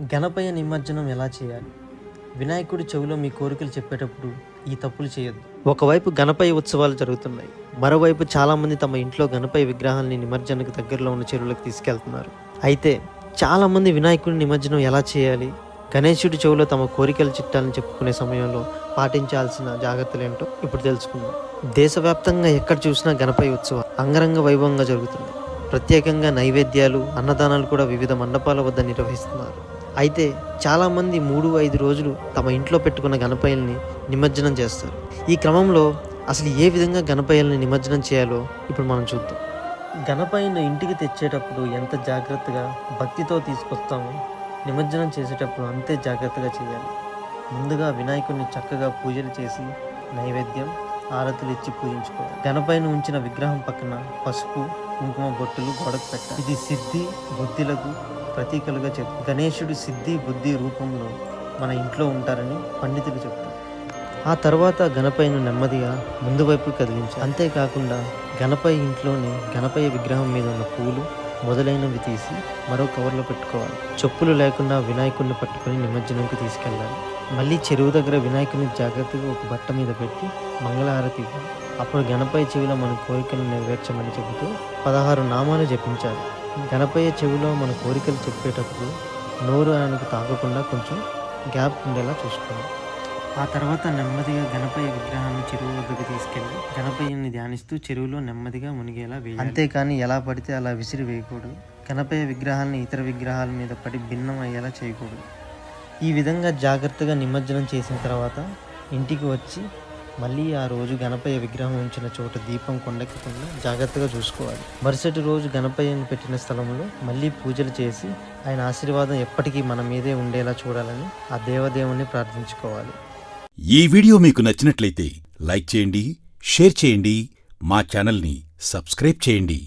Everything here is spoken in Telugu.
గణపయ్య నిమజ్జనం ఎలా చేయాలి? వినాయకుడి చెవిలో మీ కోరికలు చెప్పేటప్పుడు ఈ తప్పులు చేయొద్దు. ఒకవైపు గణపయ్య ఉత్సవాలు జరుగుతున్నాయి. మరోవైపు చాలామంది తమ ఇంట్లో గణపయ్య విగ్రహాల్ని నిమజ్జనకు దగ్గరలో ఉన్న చెరువులకు తీసుకెళ్తున్నారు. అయితే చాలామంది వినాయకుడి నిమజ్జనం ఎలా చేయాలి? గణేశుడి చెవిలో తమ కోరికల చిట్టాలను చెప్పుకునే సమయంలో పాటించాల్సిన జాగ్రత్తలు ఏంటో ఇప్పుడు తెలుసుకుందాం. దేశవ్యాప్తంగా ఎక్కడ చూసినా గణపయ్య ఉత్సవం అంగరంగ వైభవంగా జరుగుతుంది ప్రత్యేకంగా నైవేద్యాలు అన్నదానాలు కూడా వివిధ మండపాల వద్ద నిర్వహిస్తున్నారు. అయితే చాలామంది మూడు ఐదు రోజులు తమ ఇంట్లో పెట్టుకున్న గణపయ్యల్ని నిమజ్జనం చేస్తారు. ఈ క్రమంలో అసలు ఏ విధంగా గణపయ్యల్ని నిమజ్జనం చేయాలో ఇప్పుడు మనం చూద్దాం. గణపయ్యను ఇంటికి తెచ్చేటప్పుడు ఎంత జాగ్రత్తగా భక్తితో తీసుకొస్తామో నిమజ్జనం చేసేటప్పుడు అంతే జాగ్రత్తగా చేయాలి. ముందుగా వినాయకుడిని చక్కగా పూజలు చేసి నైవేద్యం ఆరతులు ఇచ్చి పూజించుకోవాలి. గణపైన ఉంచిన విగ్రహం పక్కన పసుపు కుంకుమ బొట్టులు గోడకు పెట్టాలి. ఇది సిద్ధి బుద్ధిలకు ప్రతీకలుగా చెప్తారు గణేశుడు సిద్ధి బుద్ధి రూపంలో మన ఇంట్లో ఉంటారని పండితులు చెప్తారు. ఆ తర్వాత గణపైను నెమ్మదిగా ముందు వైపు కదిలించి అంతేకాకుండా గణపై ఇంట్లోని గణపయ్య విగ్రహం మీద ఉన్న పూలు మొదలైనవి తీసి మరో కవర్లో పెట్టుకోవాలి. చెప్పులు లేకుండా వినాయకుడిని పట్టుకొని నిమజ్జనంకి తీసుకెళ్ళాలి. మళ్ళీ చెరువు దగ్గర వినాయకుడిని జాగ్రత్తగా ఒక బట్ట మీద పెట్టి మంగళహారతి అప్పుడు గణపయ్య చెవిలో మన కోరికలు నెరవేర్చమని చెబుతూ పదహారు నామాలు జపించారు. గణపయ్య చెవిలో మన కోరికలు చెప్పేటప్పుడు నోరు ఆయనకు తాగకుండా కొంచెం గ్యాప్ ఉండేలా చూసుకోండి ఆ తర్వాత నెమ్మదిగా గణపయ్య విగ్రహాన్ని చెరువు వద్దకు తీసుకెళ్ళి గణపయ్యని ధ్యానిస్తూ చెరువులో నెమ్మదిగా మునిగేలా వేయాలి. అంతేకాని ఎలా పడితే అలా విసిరి వేయకూడదు. గణపయ్య విగ్రహాన్ని ఇతర విగ్రహాల మీద పడి భిన్నం అయ్యేలా చేయకూడదు. ఈ విధంగా జాగ్రత్తగా నిమజ్జనం చేసిన తర్వాత ఇంటికి వచ్చి మళ్ళీ ఆ రోజు గణపయ్య విగ్రహం ఉంచిన చోట దీపం కొండెక్కకుండా జాగ్రత్తగా చూసుకోవాలి. మరుసటి రోజు గణపయ్యను పెట్టిన స్థలంలో మళ్ళీ పూజలు చేసి ఆయన ఆశీర్వాదం ఎప్పటికీ మన మీదే ఉండేలా చూడాలని ఆ దేవదేవుని ప్రార్థించుకోవాలి. ఈ వీడియో మీకు నచ్చినట్లయితే లైక్ చేయండి షేర్ చేయండి మా ఛానల్ని సబ్స్క్రైబ్ చేయండి.